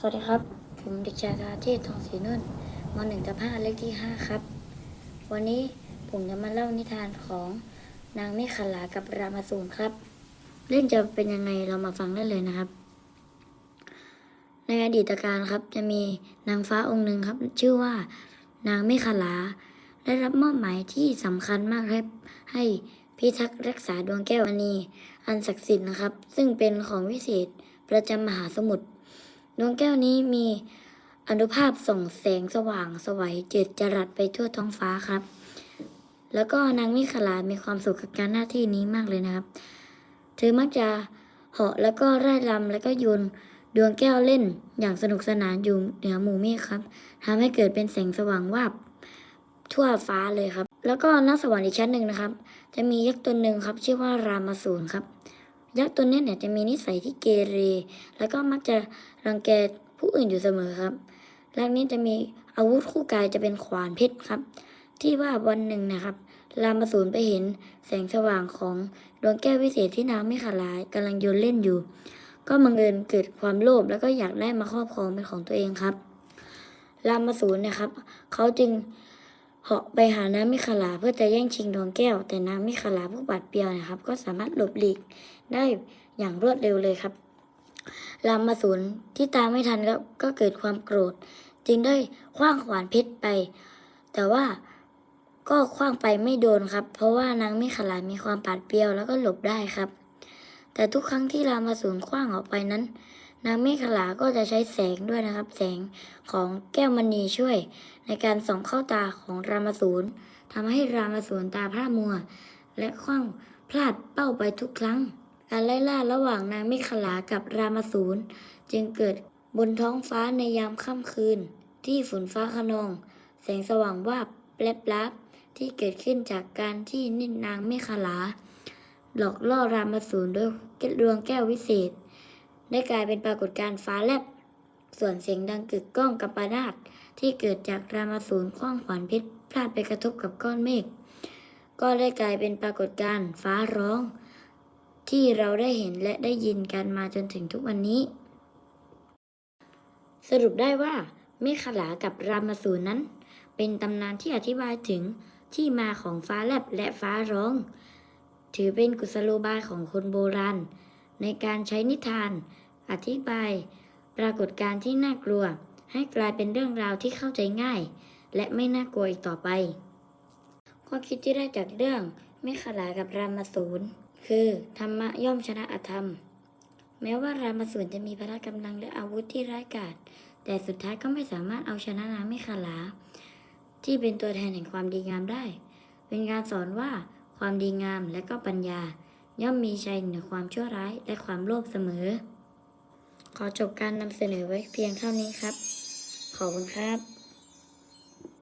สวัสดีครับ ผมเด็กชายธาเทพทองศรีนุ่นมหนึ่งทับห้าเลขที่ห้าครับ วันนี้ผมจะมาเล่านิทานของนางเมฆขลากับรามสูรครับ เรื่องจะเป็นยังไงเรามาฟังได้เลยนะครับ ในอดีตการครับจะมีนางฟ้าองค์หนึ่งครับ ชื่อว่านางเมฆขลา ได้รับมอบหมายที่สำคัญมากครับให้พิทักษ์รักษาดวงแก้วมณีอันศักดิ์สิทธิ์นะครับ ซึ่งเป็นของวิเศษประจำมหาสมุทร ดวงแก้วนี้มีอนุภาพส่งแสงสว่างสวัยเจิดจรัสไปทั่วท้องฟ้าครับ แล้วก็นางมิขลา มีความสุขกับการหน้าที่นี้มากเลยนะครับ เธอมักจะเหาะแล้วก็ร่ายรำแล้วก็โยนดวงแก้วเล่นอย่างสนุกสนานอยู่เหนือหมู่เมฆครับทำให้เกิดเป็นแสงสว่างวาบทั่วฟ้าเลยครับ แล้วก็นักสวรรค์อีกชั้นหนึ่งนะครับ จะมียักษ์ตัวหนึ่งครับ ชื่อว่ารามาสูรครับ ยักษ์ตัวนี้เนี่ยจะมีนิสัยที่เกเร แล้วก็มักจะรังแกผู้อื่นอยู่เสมอครับร่างนี้จะมีอาวุธคู่กายจะเป็นขวานเพชรครับ ที่ว่าวันหนึ่งนะครับรามสูรไปเห็นแสงสว่างของดวงแก้ววิเศษที่นางไม่ขาลายกำลังโยนเล่นอยู่ ก็บังเอิญเกิดความโลภแล้วก็อยากได้มาครอบครองเป็นของตัวเองครับรามสูรนะครับเขาจึง เหาะไปหานางมิขลาเพื่อจะแย่งชิงดวงแก้ว แต่นางมิขลาผู้บาดเปียวนะครับ ก็สามารถหลบหลีกได้อย่างรวดเร็วเลยครับรามสูรที่ตามไม่ทันก็ก็เกิดความโกรธ จึงได้คว้างขวานเพชรไป แต่ว่าก็คว้างไปไม่โดนครับ เพราะว่านางมิขลามีความปาดเปรียวแล้วก็หลบได้ครับ แต่ทุกครั้งที่รามสูรคว้างออกไปนั้น นางเมฆขลาก็จะใช้แสงด้วยนะครับ แสงของแก้วมณีช่วย ในการส่องเข้าตาของรามสูรทำให้รามสูรตาพร่ามัว และคว้างพลาดเป้าไปทุกครั้ง การไล่ล่าระหว่างนางเมฆขลากับรามสูรจึงเกิดบนท้องฟ้าในยามค่ำคืน ที่ฝนฟ้าขนอง แสงสว่างวาบแปลบลับที่เกิดขึ้นจากการที่นินนางเมฆขลา หลอกล่อรามสูรด้วยดวงแก้ววิเศษ ได้กลายเป็นปรากฏการณ์ฟ้าแลบ ส่วนเสียงดังกึกก้องกับปานาตที่เกิดจากรามาสูรคว้างขวานเพชรพลาดไปกระทบกับก้อนเมฆก็ได้กลายเป็นปรากฏการณ์ฟ้าร้อง ที่เราได้เห็นและได้ยินกันมาจนถึงทุกวันนี้ สรุปได้ว่าเมฆขลากับรามาสูรนั้น เป็นตำนานที่อธิบายถึงที่มาของฟ้าแลบและฟ้าร้อง ถือเป็นกุศโลบายของคนโบราณ ในการใช้นิทาน อธิบาย ปรากฏการณ์ที่น่ากลัว ให้กลายเป็นเรื่องราวที่เข้าใจง่าย และไม่น่ากลัวอีกต่อไปข้อคิดที่ได้จากเรื่องเมฆขลากับรามสูรคือธรรมะย่อมชนะอธรรม แม้ว่ารามสูรจะมีพละกำลังและอาวุธที่ร้ายกาจแต่สุดท้ายก็ไม่สามารถเอาชนะนางเมฆขลา ที่เป็นตัวแทนแห่งความดีงามได้ เป็นการสอนว่าความดีงามและก็ปัญญา ย่อมมีชัยเหนือความชั่วร้ายและความโลภเสมอ ขอจบการนำเสนอไว้เพียงเท่านี้ครับ ขอบคุณครับ